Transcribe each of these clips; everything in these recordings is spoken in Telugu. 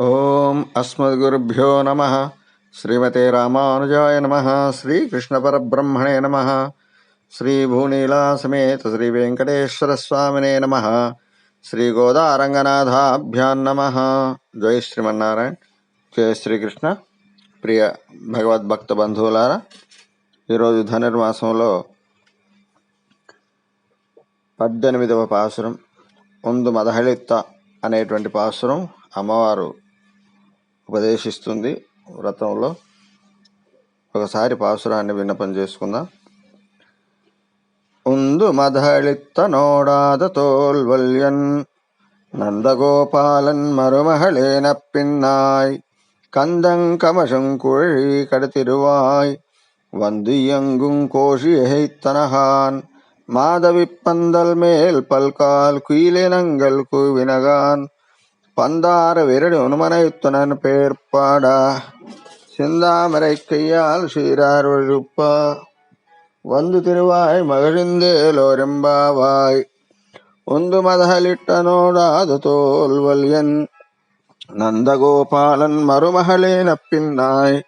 ఓం అస్మద్గురుభ్యో నమ. శ్రీమతే రామానుజాయ నమ. శ్రీకృష్ణపరబ్రహ్మణే నమ. శ్రీభూనీలా సమేత శ్రీ వెంకటేశ్వర స్వామినే నమ. శ్రీ గోదారంగనాథాభ్యాన్ నమ. జై శ్రీమన్నారాయణ. జయ శ్రీకృష్ణ. ప్రియ భగవద్భక్త బంధువులారా ఈరోజు ధనుర్మాసంలో పద్దెనిమిదవ పాసురం ముందు మదహళిత్త అనేటువంటి పాసురం అమ్మవారు ఉపదేశిస్తుంది వ్రతంలో. ఒకసారి పాసురాన్ని విన్నపం చేసుకుందాం. ఉందు మదళిత్త నోడాద తోల్వల్యన్ నందగోపాలన్ మరుమహళే నప్పిన్నాయ్ కందం కమశం కమశంకుళి కడతిరువాయ్ వందియంగుం కోషి ఎహైత్తనహాన్ మాధవి పందల్ మేల్ పల్కాల్ కీలెనంగల్కు వినగాన్ பந்தார விரடி உனுமனைத்துனன் பேர்பாடா. சிந்தாமரை கையால் சீரார் ஒழுப்பா. வந்து திருவாய் மகிழ்ந்தேலோரெம்பாவாய் உந்து மதகலிட்டனோடாது தோல்வல்யன் நந்தகோபாலன் மருமகளேன பின்னாய்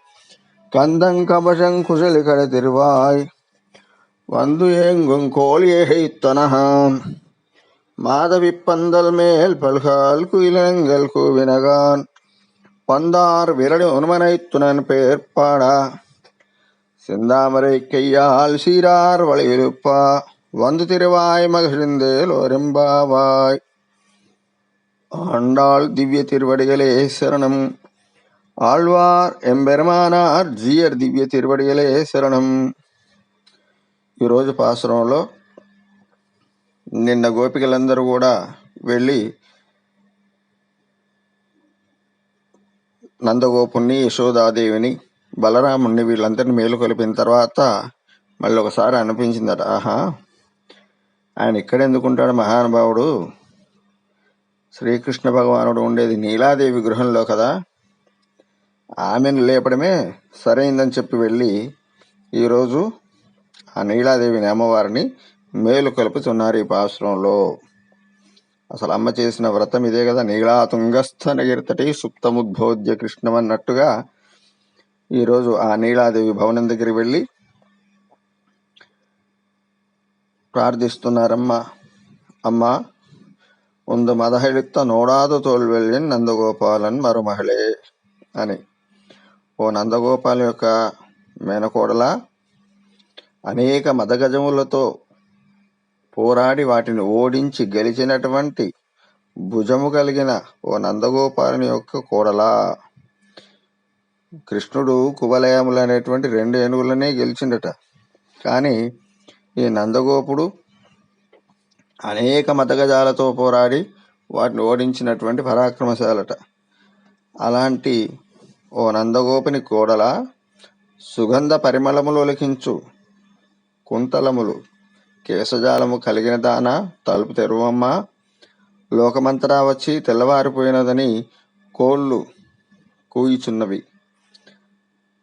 கந்தங்கபசங் குசலி கடத்திருவாய் வந்து ஏங்கும் கோழியை தனகான் மாதவி பந்தல் மேல் பல்கால் குயிலங்கள் கூவினகான் பந்தார் விரடு உன்மனை துணன் பேர்பாடா செந்தாமரை கையால் சீரார் வழியிருப்பா வந்து திருவாய் மகிழ்ந்தேல் ஒரும்பாவாய் ஆண்டாள் திவ்ய திருவடிகளே சரணம் ఆళ్వార్ ఎంబెరమానార్ జియర్ దివ్య తిరువడిగలే శరణం ఈరోజు పాసురంలో నిన్న గోపికలందరూ కూడా వెళ్ళి నందగోపుణ్ణి యశోదాదేవిని బలరాముణ్ణి వీళ్ళందరినీ మేలు కలిపిన తర్వాత మళ్ళీ ఒకసారి అనిపించిందట ఆహా ఆయన ఇక్కడ ఎందుకుంటాడు మహానుభావుడు? శ్రీకృష్ణ భగవానుడు ఉండేది నీలాదేవి గృహంలో కదా. ఆమెను లేపడమే సరైందని చెప్పి వెళ్ళి ఈరోజు ఆ నీలాదేవిని అమ్మవారిని మేలు కలుపుతున్నారు ఈ పాశ్రంలో. అసలు అమ్మ చేసిన వ్రతం ఇదే కదా? నీలా తుంగస్థ నగిరితటి సుప్తముద్బోధ్య కృష్ణం అన్నట్టుగా ఈరోజు ఆ నీలాదేవి భవనం దగ్గరికి వెళ్ళి ప్రార్థిస్తున్నారమ్మ. అమ్మ ಒಂದು మదహళిత్త నోడాదు తోల్వెళ్ళిన్ నందగోపాలన్ మరుమహళే అని. ఓ నందగోపాల యొక్క మేనకోడల అనేక మదగజములతో పోరాడి వాటిని ఓడించి గెలిచినటువంటి భుజము కలిగిన ఓ నందగోపాలుని యొక్క కోడలా. కృష్ణుడు కువలయములు అనేటువంటి రెండు ఏనుగులనే గెలిచిండట. కానీ ఈ నందగోపుడు అనేక మతగజాలతో పోరాడి వాటిని ఓడించినటువంటి పరాక్రమశాలట. అలాంటి ఓ నందగోపుని కోడల సుగంధ పరిమళములు ఒలికించు కుంతలములు కేశజాలము కలిగిన దాన తలుపు తెరువమ్మ. లోకమంతటా వచ్చి తెల్లవారిపోయినదని కోళ్ళు కూయిచున్నవి.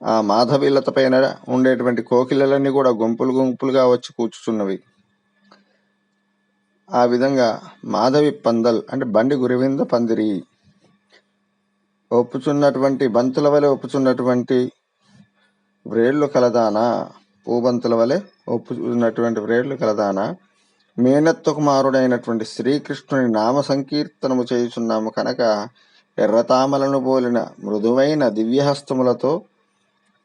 ఆ మాధవీలత పైన ఉండేటువంటి కోకిలలన్నీ కూడా గుంపులు గుంపులుగా వచ్చి కూర్చుచున్నవి. ఆ విధంగా మాధవి పందల్ అంటే బండి గురివింద పందిరి ఒప్పుచున్నటువంటి బంతుల వలె ఒప్పుచున్నటువంటి వ్రేళ్ళు కలదానా? పూబంతుల వలె ఒప్పుచున్నటువంటి వ్రేళ్ళు కలదానా. మేనత్వ కుమారుడైనటువంటి శ్రీకృష్ణుని నామ సంకీర్తనము చేయుచున్నాము కనుక ఎర్రతామలను పోలిన మృదువైన దివ్యహస్తములతో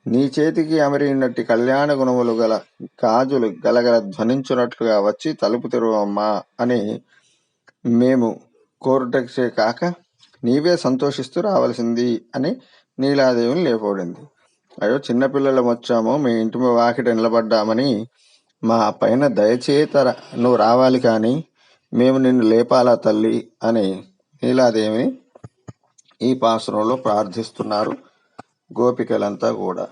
నీ చేతికి అమరినట్టి కళ్యాణ గుణములు గల గాజులు గలగల ధ్వనించున్నట్లుగా వచ్చి తలుపు తెరువమ్మా అని మేము కోరుటచే కాక నీవే సంతోషిస్తూ రావలసింది అని నీలాదేవిని లేపబడింది. అయ్యో చిన్నపిల్లలం వచ్చాము మీ ఇంటి వాకిట నిలబడ్డామని. మా పైన దయచేతర నువ్వు రావాలి కానీ మేము నిన్ను లేపాలా తల్లి అని నీలాదేవిని ఈ పాసురంలో ప్రార్థిస్తున్నారు గోపికలంతా కూడా.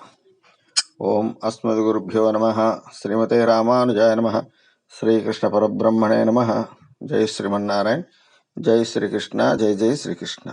ఓం అస్మద్గురుభ్యో నమ శ్రీమతే రామానుజాయ నమ శ్రీకృష్ణ పరబ్రహ్మణే నమ. జై శ్రీమన్నారాయణ జై శ్రీకృష్ణ జై జై శ్రీకృష్ణ.